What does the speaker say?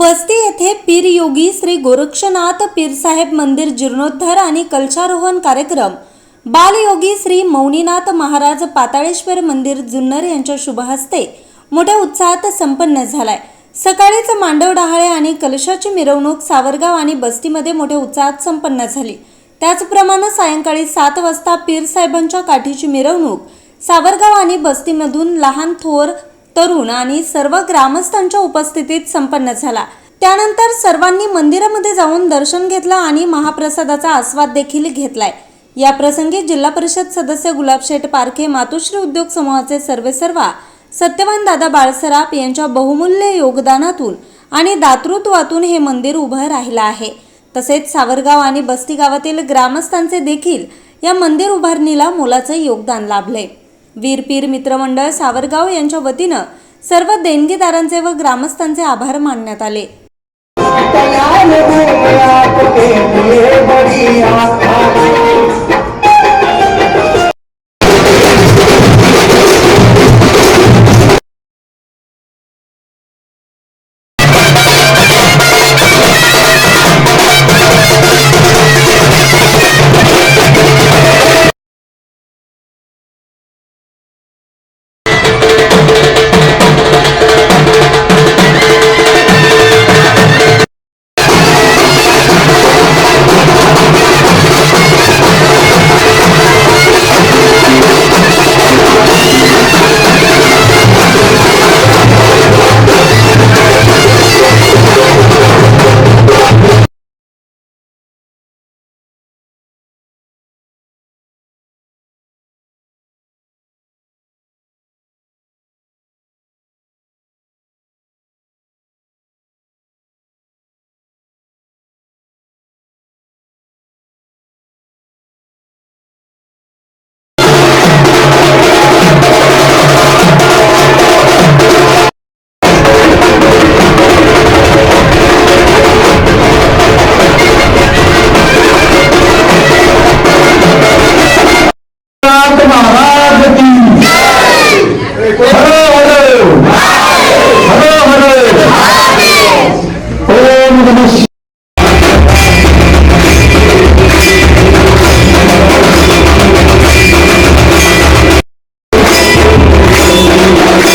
बस्ती येथे पीर योगी श्री गोरक्षनाथ पीरसाहेब मंदिर जीर्णोद्धार आणि कलशारोहण कार्यक्रम. बालयोगी श्री मौनीनाथ महाराज पाताळेश्वर मंदिर जुन्नर यांच्या शुभहस्ते मोठ्या उत्साहात संपन्न झालाय. सकाळीच मांडव डहाळे आणि कलशाची मिरवणूक सावरगाव आणि बस्तीमध्ये मोठ्या उत्साहात संपन्न झाली. त्याचप्रमाणे सायंकाळी सात वाजता पीर साहेबांच्या काठीची मिरवणूक सावरगाव आणि बस्तीमधून लहान थोर तरुण आणि सर्व ग्रामस्थांच्या उपस्थितीत संपन्न झाला. त्यानंतर सर्वांनी मंदिरामध्ये जाऊन दर्शन घेतलं आणि महाप्रसादाचा आस्वाद देखील घेतलाय. या प्रसंगी जिल्हा परिषद सदस्य गुलाबशेठ पारखे मातोश्री उद्योग समूहाचे सर्वेसर्वा सत्यवान दादा बाळसराप यांच्या बहुमूल्य योगदानातून आणि दातृत्वातून हे मंदिर उभं राहिलं आहे. तसेच सावरगाव आणि बस्ती गावातील ग्रामस्थांचे देखील या मंदिर उभारणीला मोलाचं योगदान लाभले वीरपीर मित्रमंडळ सावरगाव यांच्या वतीनं सर्व देणगीदारांचे व ग्रामस्थांचे आभार मानण्यात आले.